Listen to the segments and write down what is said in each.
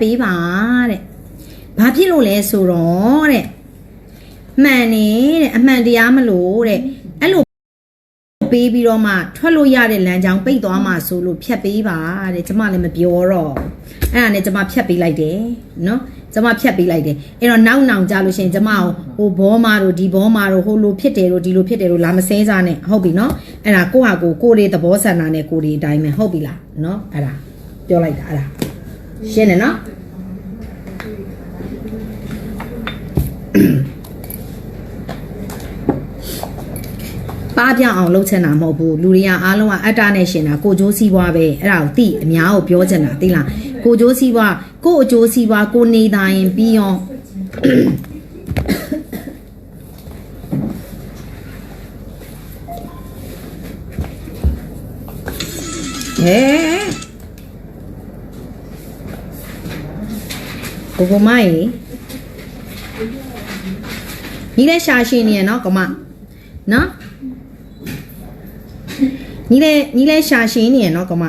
ပေးပါတဲ့ဘာဖြစ်လို့လဲဆိုတော့တဲ့မှန်နေတဲ့အမှန်တရားမလို့တဲ့အဲ့လိုပေးပြီးတော့မှထွက်လို့ရတဲ့လမ်းကြောင်းပိတ်သွားမှဆိုလို့ဖြတ်ပေးပါတဲ့ကျမလည်းမပြောတော့အဲ့ဒါနဲ့ကျမဖြတ်ပေးလိုက်တယ်နော်ကျမဖြတ်ပေးလိုက်တယ်အဲ့တော့နောက်နောင်ကြလို့ရှိရင်ကျမဟိုဘောမာတို့ဒီဘောမာတို့ဟိုလိုဖြစ်တယ်တို့ဒီလိုဖြစ်တယ်တို့လာမစဲစားနဲ့ဟုတ်ပြီနော်အဲ့ဒါကိုဟာကိုကိုတွေသဘောဆန္ဒနဲ့ကိုတွေအတိုင်းပဲဟုတ်ပြီလားနော်အဲ့ဒါပြောလိုက်တာအဲ့ဒါရှင်းတယ်နော် ပါပြအောင်လှုပ်ချင်တာမဟုတ်ဘူးလူတွေကအားလုံးကအတ္တနဲ့ရှင်တာကိုကြိုးစည်းပွားပဲအဲ့ဒါကိုတိအများကိုပြောချင်တာသိလားကိုကြိုးစည်းပွားကိုအကျိုးစည်းပွားကိုနေတိုင်းရင်ပြီးအောင်ဟဲကိုကိုမိုင်းညီလည်းရှာရှင်းနေရနော်ကမနော် ညီလဲညီလဲရှာရှင်းနေရနော်ကမ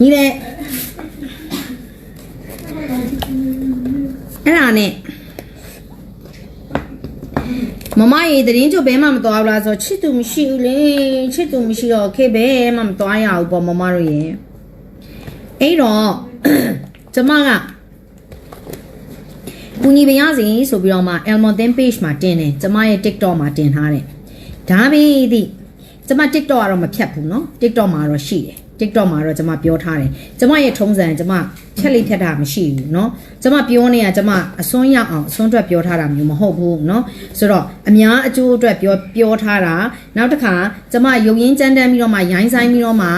ညီလဲအဲ့ဒါနဲ့မမရေတရင်ကျုပ်ဘဲမှမတော်ဘူးလားဆိုတော့ချစ်သူမရှိဘူးလေချစ်သူမရှိတော့ခေဘဲမှမတော်ရဘူးပေါ့မမတို့ရေအဲ့တော့ကျမကကူညီပါရစေဆိုပြီးတော့မှ Elmonten page မှာတင်တယ်ကျမရဲ့ TikTok မှာတင်ထားတယ် ဒါပဲဒီကျမ TikTok ကတော့မဖြတ်ဘူးเนาะ TikTok မှာတော့ရှိတယ် TikTok မှာတော့ကျမပြောထားတယ်ကျမရဲ့ထုံးစံကျမဖြတ်လိုက်ဖြတ်တာမရှိဘူးเนาะကျမပြောနေတာကျမအစွန်းရအောင်အစွန်းအတွက်ပြောထားတာမျိုးမဟုတ်ဘူးเนาะဆိုတော့အများအကျိုးအတွက်ပြောပြောထားတာနောက်တစ်ခါကျမယုံရင်းကြမ်းတမ်းပြီးတော့မှရိုင်းဆိုင်ပြီးတော့မှ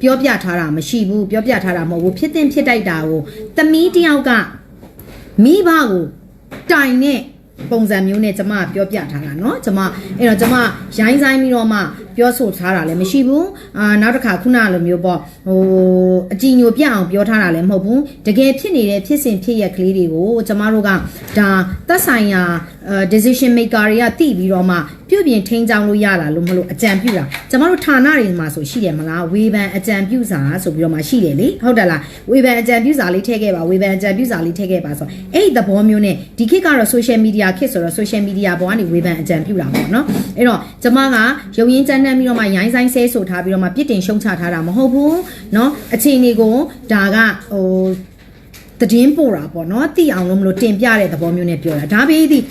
ပြောပြထားတာမရှိဘူးပြောပြထားတာမဟုတ်ဘူးဖြစ်တင်ဖြစ်တိုက်တာကိုသမီးတယောက်ကမိဘကိုတိုင်နဲ့ ပုံစံမျိုးနဲ့ကျမပြောပြထားတာเนาะကျမအဲ့တော့ကျမရိုင်းဆိုင်ပြီးတော့မှ ပြောဆိုထားတာလည်းမရှိဘူးအာနောက်တစ်ခါခုနလိုမျိုးပေါ့ဟိုအကြည်ညိုပြအောင်ပြောထားတာလည်းမဟုတ်ဘူးတကယ်ဖြစ်နေတဲ့ဖြစ်စဉ်ဖြစ်ရက်ကလေးတွေကိုကျမတို့ကဒါသက်ဆိုင်ရာအဲ decision maker တွေကသိပြီးတော့မှပြုပြင်ထိန်းချောင်းလို့ရတာလို့မလို့အကြံပြုတာကျမတို့ဌာနတွေမှာဆိုရှိတယ်မလားဝေဖန်အကြံပြုစာဆိုပြီးတော့မှရှိတယ်လေဟုတ်တယ်လားဝေဖန်အကြံပြုစာလေးထည့်ခဲ့ပါဝေဖန်အကြံပြုစာလေးထည့်ခဲ့ပါဆိုအဲ့ဒီသဘောမျိုးနဲ့ဒီခေတ်ကတော့ social media ခေတ်ဆိုတော့ social media ပေါ်ကနေဝေဖန်အကြံပြုတာပေါ့နော်အဲ့တော့ကျမကရုံရင်းကြမ်းတမ်းပြီးတော့မှရိုင်းဆိုင်ဆဲဆိုထားပြီးတော့မှပြစ်တင်ရှုံချထားတာမဟုတ်ဘူးเนาะအချိန်လေးကိုဒါကဟိုတည်င်းပို့တာပေါ့နော်သိအောင်လို့မလို့တင်ပြတဲ့သဘောမျိုးနဲ့ပြောတာဒါပေသည်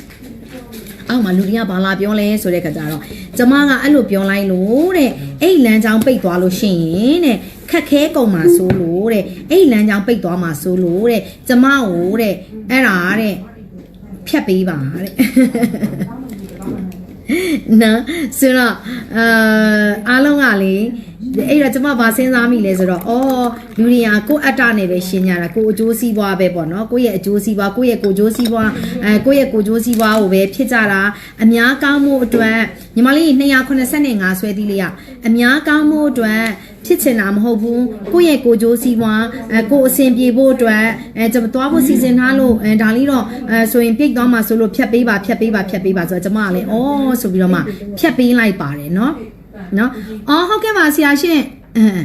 အောက်မှာလူတွေကဘာလာပြောလဲဆိုတဲ့ခါကျတော့ကျမကအဲ့လိုပြောလိုက်လို့တဲ့အဲ့လမ်းကြောင်းပိတ်သွားလို့ရှိရင်တဲ့ခက်ခဲကုန်မှာဆိုလို့တဲ့အဲ့လမ်းကြောင်းပိတ်သွားမှာဆိုလို့တဲ့ကျမကိုတဲ့အဲ့ဒါတဲ့ဖြတ်ပေးပါတဲ့ နော်ဆိုတော့အာအားလုံးကလေ အဲ့တော့ကျမဘာစဉ်းစားမိလဲဆိုတော့အော်လူတွေဟာကိုယ့်အတ္တနဲ့ပဲရှင်းကြတာကိုယ်အကျိုးစီးပွားပဲပေါ့နော်ကိုယ့်ရဲ့အကျိုးစီးပွားကိုယ့်ရဲ့ကိုကျိုးစီးပွားအဲကိုယ့်ရဲ့ကိုကျိုးစီးပွားကိုပဲဖြစ်ကြတာအများကောင်းမှုအတွက်ညီမလေး285ဆွဲသီးလေးကအများကောင်းမှုအတွက်ဖြစ်ချင်တာမဟုတ်ဘူးကိုယ့်ရဲ့ကိုကြိုးစီးပွားအဲကိုအဆင်ပြေဖို့အတွက်အဲကျွန်မသွားဖို့စီစဉ်ထားလို့အဲဒါလေးတော့အဲဆိုရင်ပြိတ်သွားမှာဆိုလို့ဖြတ်ပေးပါဖြတ်ပေးပါဖြတ်ပေးပါဆိုတော့ကျွန်မကလည်းအော်ဆိုပြီးတော့မှဖြတ်ပေးလိုက်ပါတယ်နော် နော်အော်ဟုတ်ကဲ့ပါဆရာရှင်အင်း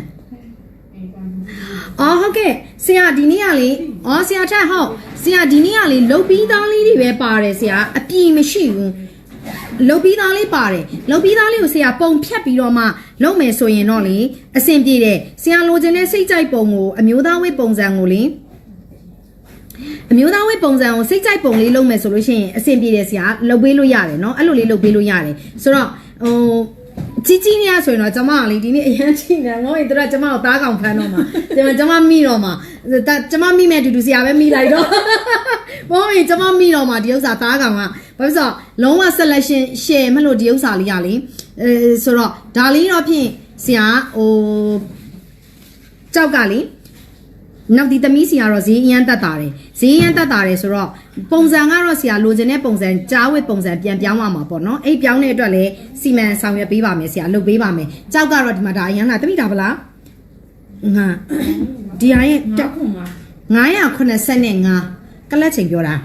အော်ဟုတ်ကဲ့ဆရာဒီနေ့ကလေအော်ဆရာထက်ဟုတ်ဆရာဒီနေ့ကလေလုတ်ပြီးသားလေးတွေပဲပါတယ်ဆရာအပြည့်မရှိဘူးလုတ်ပြီးသားလေးပါတယ်လုတ်ပြီးသားလေးကိုဆရာပုံဖြတ်ပြီးတော့မှလုပ်မယ်ဆိုရင်တော့လေအဆင်ပြေတယ်ဆရာလိုချင်တဲ့စိတ်ကြိုက်ပုံကိုအမျိုးသားဝိပုံစံကိုလေအမျိုးသားဝိပုံစံကိုစိတ်ကြိုက်ပုံလေးလုပ်မယ်ဆိုလို့ရှိရင်အဆင်ပြေတယ်ဆရာလုပ်ပေးလို့ရတယ်เนาะအဲ့လိုလေးလုပ်ပေးလို့ရတယ်ဆိုတော့ဟို ကြီးကြီးနေရဆိုရင်တော့ကျမကလေဒီနေ့အရန်ချိနေငေါ့ရင်တို့ကကျမကိုသားကောင်ဖမ်းတော့မှာကျမကျမမိတော့မှာဒါကျမမိမဲ့အတူတူဆရာပဲမိလိုက်တော့ဘောရင်ကျမမိတော့မှာဒီဥစ္စာသားကောင်ကဘာဖြစ်လို့လုံးဝ selection share မလို့ဒီဥစ္စာလေးရလေအဲဆိုတော့ဒါလေးတော့ဖြင့်ဆရာဟိုကြောက်ကလေ နောက်ဒီသမီးစီကတော့ဈေးအရန်တက်တာတယ်ဈေးအရန်တက်တာတယ်ဆိုတော့ပုံစံကတော့ဆရာလိုချင်တဲ့ပုံစံကြားဝစ်ပုံစံပြန်ပြောင်းရမှာပေါ့နော်အဲ့ပြောင်းတဲ့အတွက်လည်းစီမံဆောင်ရွက်ပေးပါမယ်ဆရာလုပ်ပေးပါမယ်ကြောက်ကတော့ဒီမှာဒါအရန်လာတမိတာဗလားငါဒီဟာရဲ့ငါခုငါ985ကလတ်ချိန်ပြောတာ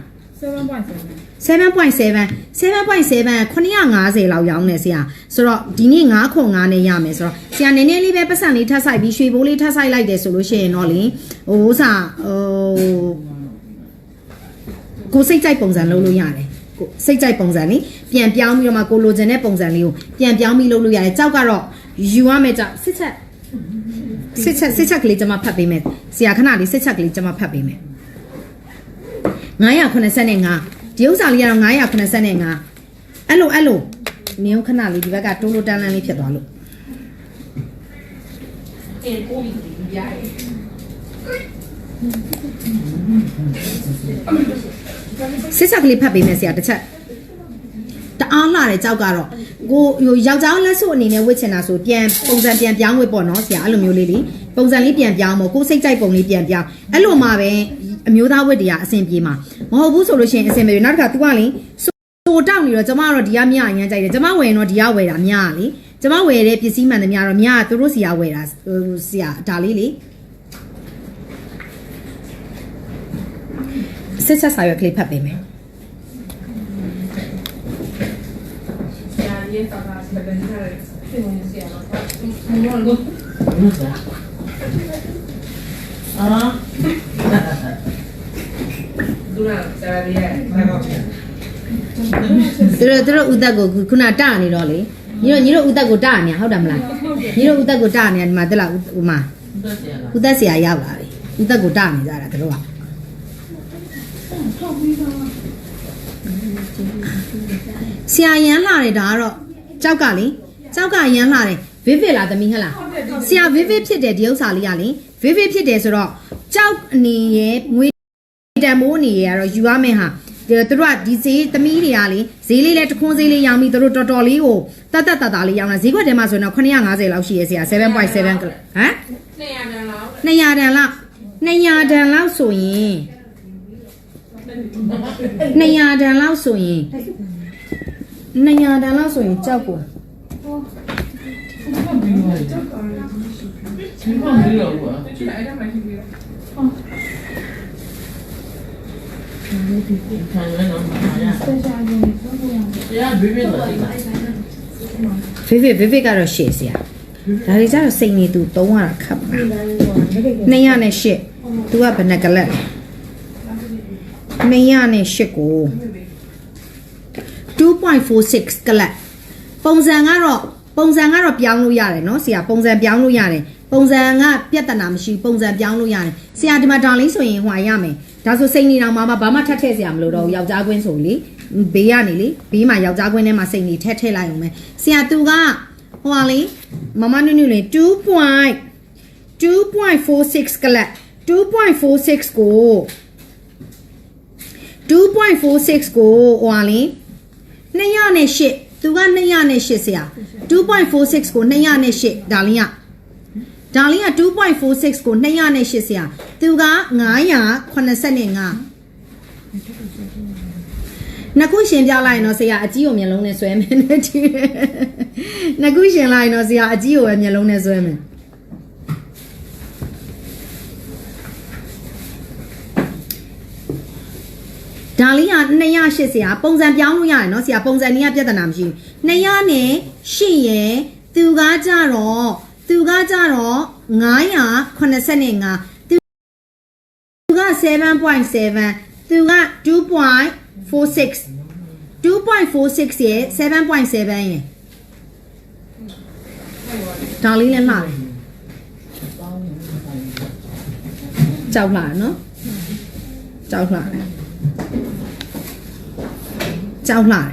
7.7 7.7 7.7 950လောက်ရောင်းနေဆရာဆိုတော့ဒီနေ့9ခွန်9နဲ့ရမယ်ဆိုတော့ဆရာနည်းနည်းလေးပဲပတ်စံလေးထပ်ဆိုင်ပြီးရွှေဘိုးလေးထပ်ဆိုင်လိုက်တယ်ဆိုလို့ရှိရင်တော့လေဟိုဥစားဟိုကိုစိတ်ကြိုက်ပုံစံလုပ်လို့ရတယ်ကိုစိတ်ကြိုက်ပုံစံလေးပြန်ပြောင်းပြီးတော့မှကိုလိုချင်တဲ့ပုံစံလေးကိုပြန်ပြောင်းပြီးလုပ်လို့ရတယ်ကြောက်ကတော့ယူရမယ်ကြောက်စစ်ချက်စစ်ချက်စစ်ချက်ကလေးကျွန်မဖတ်ပေးမယ်ဆရာခဏလေးစစ်ချက်ကလေးကျွန်မဖတ်ပေးမယ် 985ဒီဥစ္စာလေးကတော့985အဲ့လိုအဲ့လိုနေအောင်ခဏလေးဒီဘက်ကတိုးလိုတန်းလန်းလေးဖြစ်သွားလို့အဲကိုပြီးပြရတယ်စစ်ချက်ကလေးဖတ်ပေးမယ်ဆရာတစ်ချက်တအားလာတဲ့ကြောက်ကတော့ကိုဟိုယောက်ျားလက်စုပ်အနေနဲ့ဝစ်ချင်တာဆိုပြန်ပုံစံပြန်ပြောင်းဝစ်ပေါ့နော်ဆရာအဲ့လိုမျိုးလေးလေးပုံစံလေးပြန်ပြောင်းမို့ကိုစိတ်ကြိုက်ပုံလေးပြန်ပြောင်းအဲ့လိုမှပဲ အမျိုးသားဝစ်တွေကအဆင်ပြေမှာမဟုတ်ဘူးဆိုလို့ရှိရင်အဆင်မပြေဘူးနောက်တစ်ခါ तू ကလေဆိုတောက်နေတော့ကျမကတော့ဒီကမြအရင်ကြိုက်တယ်ကျမဝယ်ရင်တော့ဒီကဝယ်တာမြလေကျမဝယ်တဲ့ပစ္စည်းမှန်သမျှတော့မြကသူတို့စီကဝယ်တာဟိုဆရာဒါလေးလေစစ်ချက်စာရွက်ကလေးဖတ်ပေးမယ်ဆရာရဲ့တာတာစပန်ထားတယ်ပြင်ဝင်ဆရာတော့ဘယ်လိုလဲအာ ဒူရာဆရာရဲ့ဘာကောသူတို့သူတို့ဥသက်ကိုခုနတနေတော့လေညီတို့ညီတို့ဥသက်ကိုတနေဟုတ်တယ်မလားညီတို့ဥသက်ကိုတနေဒီမှာတက်လာဟိုမှာတက်စီရလားဥသက်ဆရာရောက်လာပြီဥသက်ကိုတနေကြတာသူတို့ကဆရာရန်လာတယ်ဒါကတော့ကြောက်ကလေကြောက်ကရန်လာတယ်ဗစ်ဗစ်လားသမီးဟဟလားဆရာဗစ်ဗစ်ဖြစ်တယ်ဒီဥစ္စာလေးကလေဗစ်ဗစ်ဖြစ်တယ်ဆိုတော့ကြောက်အနေရဲ့ငွေ တန်မိုးအနေရတော့ယူရမယ်ဟာဒီသူတို့ကဒီဈေးသမီးတွေကလေဈေးလေးလဲတခွန်းဈေးလေးရောင်းပြီးသူတို့တော်တော်လေးကိုတတ်တတ်တတ်တာလေးရောင်းတာဈေးကွက်ထဲမှာဆိုရင်တော့950လောက်ရှိရဆရာ7.7ကလဟမ်နေရတယ်လား200တန်လောက်200တန်လောက်ဆိုရင်200တန်လောက်ဆိုရင်200တန်လောက်ဆိုရင်ကြောက်ကို ချင်းမမလို့ကွာ ကျန်အဲ့ဒါမှရှိပြီ ခံရတော့မှာရရဘီဘီတော့ဒီမှာ ဗစ်ဗစ်ဗစ်ဗစ်ကတော့ရှေ့ဆရာဒါတွေကြတော့စိတ်နေသူသုံးရတာခက်ပါ200နဲ့ရှစ်သူကဘယ်နှကလက်လဲ200နဲ့ရှစ်ကို 2.46ကလပ်ပုံစံကတော့ပုံစံကတော့ပြောင်းလို့ရတယ်เนาะဆရာပုံစံပြောင်းလို့ရတယ် ပုံစံကပြဿနာမရှိဘူးပုံစံပြောင်းလို့ရတယ်ဆရာဒီမှာဒါလေးဆိုရင်ဟွာရမယ်ဒါဆိုစိတ်နေတောင်မှဘာမှထပ်ထည့်စရာမလိုတော့ဘူးယောက်ျားကွင်းဆိုလေဘေးကနေလေဘေးမှာယောက်ျားကွင်းထဲမှာစိတ်နေထည့်ထည့်လိုက်အောင်မယ်ဆရာသူကဟွာလေမမနုနုလေ2.2.46ကလပ်2.46ကို2.46ကိုဟွာလေ200နဲ့8သူက200နဲ့8ဆရာ2.46ကို200နဲ့8ဒါလေးက ဒါလေးက2.46ကို200နဲ့8ဆရာသူက985နှစ်ခုရှင်ပြလိုက်ရင်တော့ဆရာအကြီးကိုမျက်လုံးနဲ့ဆွဲမယ်နဲ့တူတယ်နှစ်ခုရှင်လိုက်ရင်တော့ဆရာအကြီးကိုပဲမျက်လုံးနဲ့ဆွဲမယ်ဒါလေးက280ဆရာပုံစံပြောင်းလို့ရတယ်เนาะဆရာပုံစံนี้ကပြဿနာမရှိဘူး200နဲ့8ရယ်သူကကြတော့ သူကကြတော့985သူသူက7.7သူက2.46 2.46ရယ်7.7ရယ်ဒါလေးလည်းလှတယ်ကြောက်လှတယ်နော်ကြောက်လှတယ်ကြောက်လှတယ်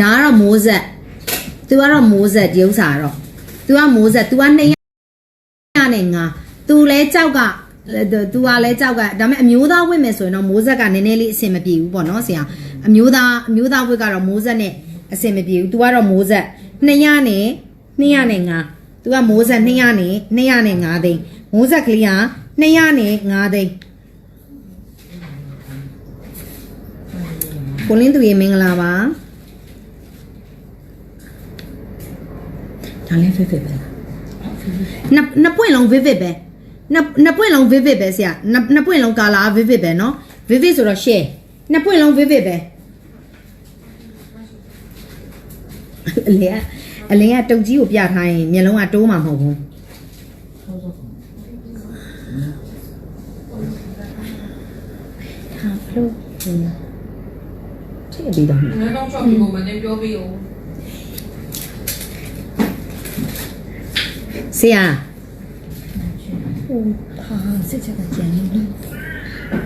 ဒါကတော့မိုး ဆက်သူကတော့မိုးဆက်ဒီဥစ္စာကတော့သူကမိုးဆက် तू က200နဲ့ငါ तू လဲကြောက်ကသူကလဲကြောက်ကဒါပေမဲ့အမျိုးသားဝင့်မယ်ဆိုရင်တော့မိုးဆက်ကနည်းနည်းလေးအဆင်မပြေဘူးပေါ့နော်ဆရာအမျိုးသားအမျိုးသားဝင့်ကတော့မိုးဆက်နဲ့အဆင်မပြေဘူး तू ကတော့မိုးဆက်200နဲ့ 200နဲ့5သူကမိုးဆက်200နဲ့200နဲ့5သိန်းမိုးဆက်ကလေးက200နဲ့5သိန်းကိုလင်းသူရေမင်္ဂလာပါ ဒါလည်း vivid ပဲလားနှစ်နှစ်ပွင့်လုံး vivid ပဲနှစ်နှစ်ပွင့်လုံး vivid ပဲဆရာနှစ်နှစ်ပွင့်လုံး color vivid ပဲเนาะ vivid ဆိုတော့ share နှစ်ပွင့်လုံး vivid ပဲအလေကအလင်းကတုတ်ကြီးကိုပြထားရင်မျက်လုံးကတိုးမှာမဟုတ်ဘူးဟာဘလို့ထည့်ပြီးတော့ ငါတော့ချော့ပြီးကိုမနေပြောပြီးဦး ဆရာဟာစစ်ချက်ကကြံနေလို့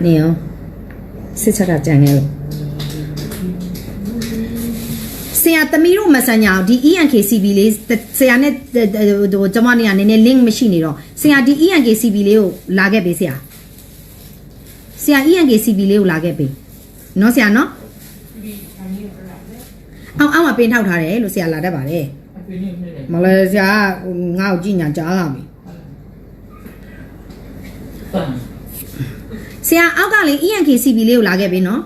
နေရောစစ်ချက်ကကြံခဲ့လို့ဆရာသမီးတို့မဆန်ညာဒီ ENKCB လေးဆရာနဲ့ဟိုကျွန်မနေကနည်းနည်း link မရှိနေတော့ဆရာဒီ ENKCB လေးကိုလာခဲ့ပေးဆရာဆရာ ENKCB လေးကိုလာခဲ့ပေးနော်ဆရာနော်ပြီးအမီးကိုလာတယ်အောက်အောက်မှာပင်ထောက်ထားတယ်လို့ဆရာလာတတ်ပါတယ်အဖေနေနေတယ် မလဲဆရာကငါ့ကိုကြည့်ညာကြားလာပြီပန်ဆရာအောက်ကလေ ENKCB လေးကိုလာခဲ့ပေးနော်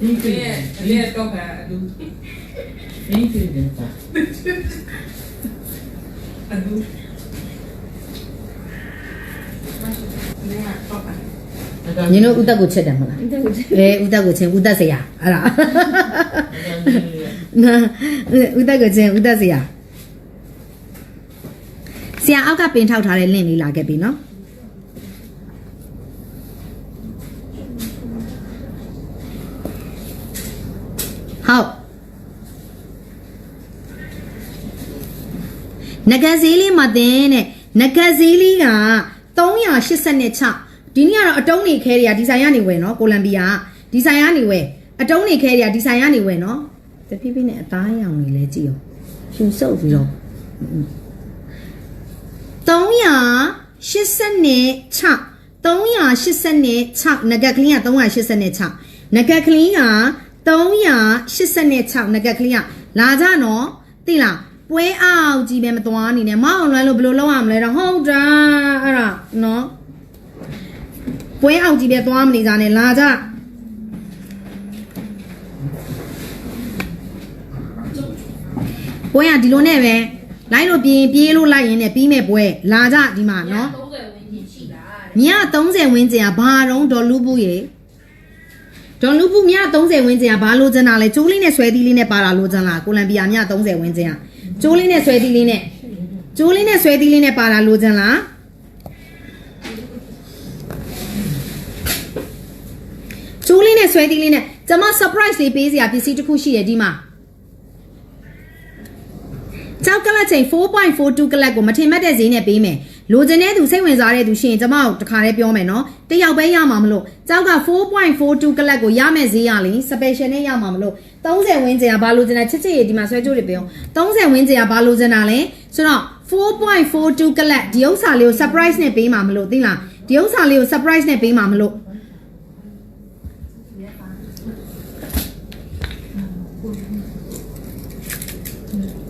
ဒီကလေးအလေးတော့ပါအလူအင်းဒီတယ်ပါအလူနေတော့ပါညီတို့ဥတက်ကိုချက်တယ်မလားအဲ့ဒါကိုအဲဥတက်ကိုချင်းဥတက်စရာအဲ့ဒါ နာဥတက်ကိုချင်းဥတက်စရာဆရာအောက်ကပင်ထောက်ထားတဲ့လင့်လေးလာခဲ့ပြီနော်ဟုတ်နဂတ်ဈေးလေးမှာတင်တဲ့နဂတ်ဈေးလေးက386ဒီနေ့ကတော့အတုံးနေခဲတွေကဒီဇိုင်းကနေဝယ်နော်ကိုလံဘီယာဒီဇိုင်းကနေဝယ်အတုံးနေခဲတွေကဒီဇိုင်းကနေဝယ်နော် တဖြည်းဖြည်းနဲ့အသားရောင်တွေလဲကြည့်အောင်ဖြူစုပ်ပြီးတော့386 386နဂတ်ကလေးက386နဂတ်ကလေးက386နဂတ်ကလေးကလာကြနော်သိလားပွဲအောက်ကြီးပဲမသွားနေနဲ့မအောင်လွမ်းလို့ဘယ်လိုလုပ်ရမလဲတော့ဟုတ်တာအဲ့ဒါနော်ပွဲအောက်ကြီးပဲသွားမနေကြနဲ့လာကြ ပွဲကဒီလိုနဲ့ပဲလိုက်လို့ပြေးပြေးလို့လိုက်ရင်လည်းပြီးမဲ့ပွဲလာကြဒီမှာနော်30ဝန်းကျင်ရှိတာတဲ့မြ30ဝင်းကျင်ကဘာတော့ဒေါ်လူဘူးရေဒေါ်လူဘူးမြ30ဝင်းကျင်ကဘာလိုချင်တာလဲကျိုးလေးနဲ့ဆွဲသီးလေးနဲ့ပါတာလိုချင်လားကိုလံဘီယာမြ30ဝင်းကျင်ကကျိုးလေးနဲ့ဆွဲသီးလေးနဲ့ကျိုးလေးနဲ့ဆွဲသီးလေးနဲ့ပါတာလိုချင်လားကျိုးလေးနဲ့ဆွဲသီးလေးနဲ့ကျွန်မ surprise လေးပေးစရာပစ္စည်းတစ်ခုရှိတယ်ဒီမှာ ကြောက်ကလတ်ချိန်4.42ကလတ်ကိုမထင်မှတ်တဲ့ဈေးနဲ့ပေးမယ်လိုချင်တဲ့သူစိတ်ဝင်စားတဲ့သူရှိရင်ကျွန်မတို့တခါတည်းပြောမယ်နော်တယောက်ပဲရမှာမလို့ကြောက်က4.42ကလတ်ကိုရမယ်ဈေးရလေ special နဲ့ရမှာမလို့30ဝင်းကျင်ကဘာလိုချင်တာချစ်ချစ်ရေဒီမှာဆွဲကြိုးတွေပြော30ဝင်းကျင်ကဘာလိုချင်တာလဲဆိုတော့4.42ကလတ်ဒီဥစ္စာလေးကို surprise နဲ့ပေးမှာမလို့သိလားဒီဥစ္စာလေးကို surprise နဲ့ပေးမှာမလို့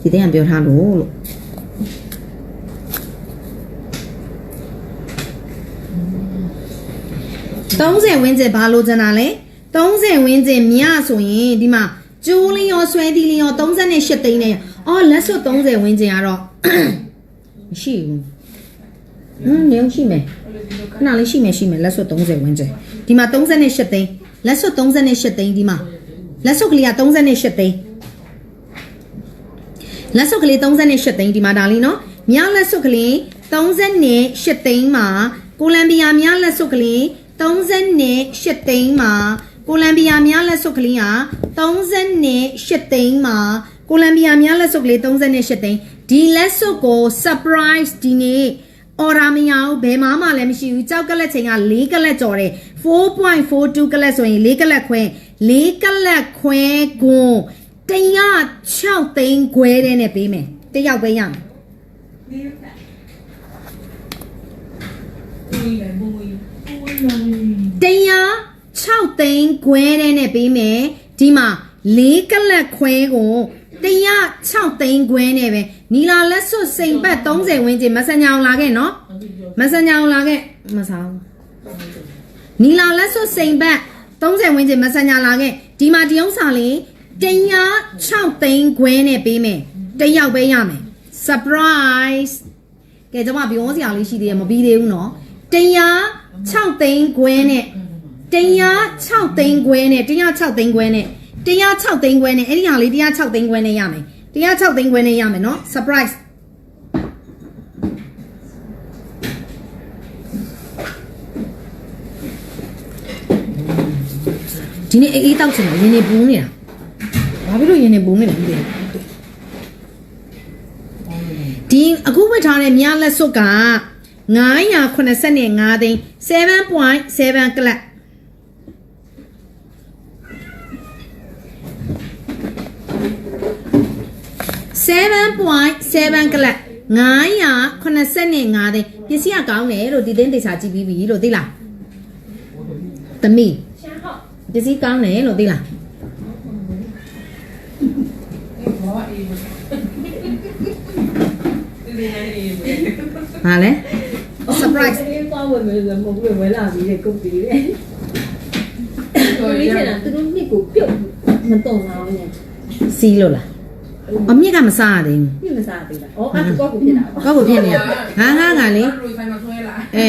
ဒီတဲ့ကပြောထားလို့လို့30ဝင်းကျင်ဘာလို့ကျန်တာလဲ30ဝင်းကျင်မြဆိုရင်ဒီမှာကျိုးလင်းရောဆွဲသီးလင်းရော38သိန်းနဲ့အော်လက်စွပ်30ဝင်းကျင်ကတော့မရှိဘူးဟမ်နေအောင်ရှိမယ်ခဏလေးရှိမယ်ရှိမယ်လက်စွပ်30ဝင်းကျင်ဒီမှာ38သိန်းလက်စွပ်38သိန်းဒီမှာလက်စွပ်ကလေးက38သိန်း လက်စုပ်ကလေး38သိန်းဒီမှာဒါလေးနော်မြလက်စုပ်ကလေး38သိန်းမှာကိုလံဘီယာမြလက်စုပ်ကလေး38သိန်းမှာကိုလံဘီယာမြလက်စုပ်ကလေးက38သိန်းမှာကိုလံဘီယာမြလက်စုပ်ကလေး38သိန်းဒီလက်စုပ်ကို surprise ဒီနေ့အော်ရာမယာဘူးဘယ်မှမှလည်းမရှိဘူးကြောက်ကလက်ချိန်က4ကလက်ကျော်တယ်4.42ကလက်ဆိုရင်4ကလက်ခွဲ4ကလက်ခွဲကွန် 106သိန်းခွဲတဲ့နဲ့ပေးမယ်တယောက်ပဲရမယ်ဘူးလေဘူးဘူး106သိန်းခွဲတဲ့နဲ့ပေးမယ်ဒီမှာလေးကလတ်ခွဲကို106သိန်းခွဲနဲ့ပဲနီလာလက်စွပ်စိန်ပတ်30ဝန်းကျင်မဆန်ညာအောင်လာခဲ့နော်မဆန်ညာအောင်လာခဲ့မစားဘူးနီလာလက်စွပ်စိန်ပတ်30ဝန်းကျင်မဆန်ညာလာခဲ့ဒီမှာဒီဥစ္စာလေး 106သိန်းခွဲနဲ့ပေးမယ်တစ်ယောက်ပဲရမယ် surprise ကဲကျွန်မပြောစရာလေးရှိသေးတယ်မပြီးသေးဘူးနော်106သိန်းခွဲနဲ့106သိန်းခွဲနဲ့106သိန်းခွဲနဲ့106သိန်းခွဲနဲ့အဲ့ဒီဟာလေး106သိန်းခွဲနဲ့ရမယ်106သိန်းခွဲနဲ့ရမယ်နော် surprise ဒီနေ့အေးအေးတောက်ချင်တာရင်းနေပူးနေတာဘာ ဖြစ်လို့ရင်းနေပူးနေလဲမသိဘူးဒီအခုဝတ်ထားတဲ့မြလက်စွပ်က985သိန်း7.7ကလပ်7.7ကလပ်985သိန်းပစ္စည်းကကောင်းတယ်လို့ဒီသိန်းတေချာကြည့်ပြီးပြီလို့သိလားသမီး先好，ပစ္စည်းကောင်းတယ်လို့သိလား ဘာလဲ surprise ဒီပေါ့ဝင်မယ်ဆိုမဟုတ်ဘူးဝင်လာပြီးတဲ့ကုတ်ပြီးတယ်ကိုလေးချင်တာသူတို့နှစ်ကိုပြုတ်မတုံအောင်နဲ့စီးလို့လားအမြင့်ကမစားရသေးဘူးမစားသေးတာ။အော်အခုကောက်ကိုဖြစ်တာပေါ့။ကောက်ကိုဖြစ်နေရ။ငါငါငါလေ။အဲ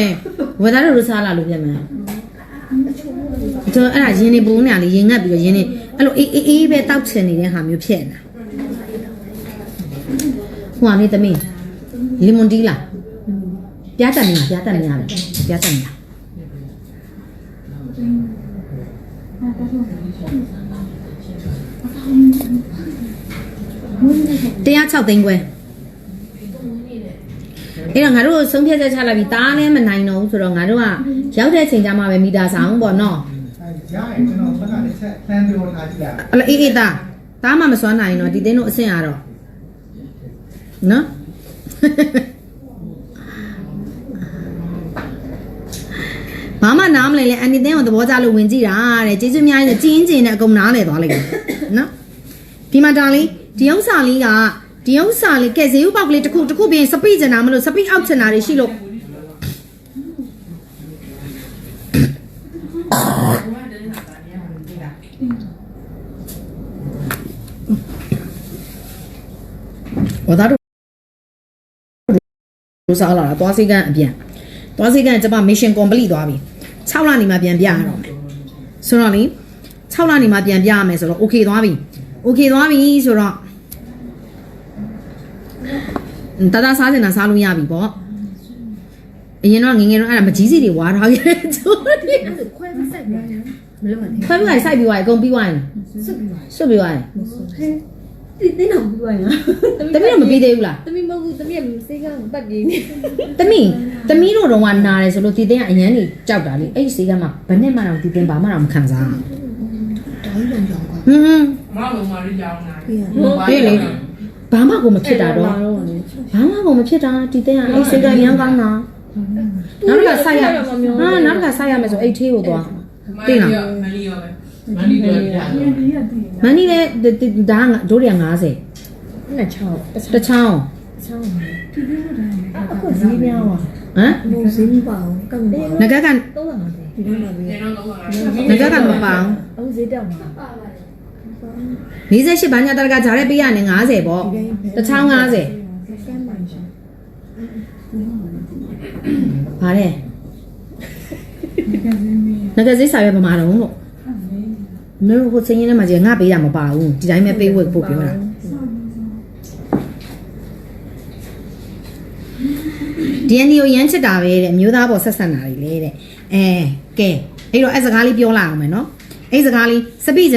ဝဒါတို့ရစားလာလို့ပြန်မလား။ကျွန်တော်အဲ့ဒါရင်းနေပုံးနေရလေရင်ငတ်ပြီးတော့ရင်းနေအဲ့လိုအေးအေးအေးပဲတောက်ချင်နေတဲ့ဟာမျိုးဖြစ်နေတာ။ဟိုအနေသမီး လီမွန်တီးလားပြားတက်နေလားပြားတက်နေရတယ်ပြားတက်နေတာ106သိန်းခွဲအဲ့တော့ငါတို့ဆုံးဖြတ်ချက်ချလိုက်ပြီတားလည်းမနိုင်တော့ဘူးဆိုတော့ငါတို့ကရောက်တဲ့အချိန်ကျမှပဲမီတာဆောင်ပေါ့နော်ကြားရင်ကျွန်တော်ဘက်ကတစ်ချက်လှမ်းပြောထားကြည့်ရအဲ့လိုအေးအေးသားတားမှမစွမ်းနိုင်တော့ဒီတင်းတို့အဆင့်ရတော့နော် ဘာမှနားမလဲလေအန်ဒီတင်းကိုသဘောကျလို့ဝင်ကြည့်တာတဲ့ကျေးဇူးအများကြီးကျင်းကျင်းနဲ့အကုန်နားလဲသွားလိုက်တယ်နော်ဒီမှာဒါလေးဒီဥစ္စာလေးကဒီဥစ္စာလေးကဲဇေယျပေါက်ကလေးတစ်ခုတစ်ခုပြင်စပိကျင်တာမလို့စပိအောက်ချင်တာတွေရှိလို့ဝသားတို့ လူစားလာတာသွားစိတ်ကအပြန်သွားစိတ်ကကျမ mission complete သွားပြီ6လနေမှပြန်ပြရတော့မယ်ဆိုတော့လေ6လနေမှပြန်ပြရမယ်ဆိုတော့ okay သွားပြီ okay သွားပြီဆိုတော့တတစားစင်တာစားလို့ရပြီပေါ့အရင်တော့ငယ်ငယ်တော့အဲ့ဒါမကြီးစီတွေဝါထားခဲ့တယ်ကျိုးတွေအဲ့ဒါခွဲမဆက်ဘူးမလုပ်နဲ့ခွဲပြီးလိုက်စိုက်ပြီးသွားရင်အကုန်ပြီးသွားရင်စွတ်ပြီးပါဆွတ်ပြီးသွားရင် တင်းတင်းအောင်ပြီးသွားရင်တမီးတော့မပြီးသေးဘူးလားတမီးမဟုတ်ဘူးတမီးကစိတ်ကပတ်ပြေးနေတမီးတမီးတို့တော့ကနာတယ်ဆိုလို့တီတင်းကအရန်ကြီးကြောက်တာလေအဲ့ဒီစိတ်ကမှဘယ်နဲ့မှတော့တီတင်းဘာမှတော့မခံစားဘူးဒါကြီးလုံးကြောင်ကွာဟွန်းဟွန်းမမမာရီကြောင်နာတယ်လေဘာမှကိုမဖြစ်တာတော့ဘာမှကိုမဖြစ်တာတီတင်းကအဲ့စိတ်ကအရန်ကောင်းတာနောက်ကဆိုက်ရဟာနောက်ကဆိုက်ရမယ်ဆိုအဲ့ထေးကိုသွားတင်းလားမလီရောပဲ မန်နီတော့ပြတယ် မန်နီလည်းဒါကဒိုးတွေက90နှစ်ချောင်းတစ်ချောင်းတချောင်းချောင်းအခုဈေးများပါဟမ်ဘူးဈေးမပါဘူးကမ္ဘာငကတ်က350ဒီလိုပဲငကတ်ကမပောင်းအခုဈေးတက်မှာ58ဘာညာတရကဂျာရဲပေးရနဲ့90ပေါ့တချောင်း90ဗါတယ်ငကတ်ဈေးစာရွက်ပမာတော့လို့ မင်းတို့ကိုစင်းရင်းထဲမှာကြီးငါပေးတာမပါဘူးဒီတိုင်းပဲပေးဝတ်ဖို့ပြောတာဒီအန်ဒီကိုရမ်းချစ်တာပဲတဲ့အမျိုးသားပေါ်ဆက်ဆံတာတွေလေတဲ့အဲကဲအဲ့တော့အဲ့စကားလေးပြောလာအောင်မယ်နော်အဲ့စကားလေးစပိကျင်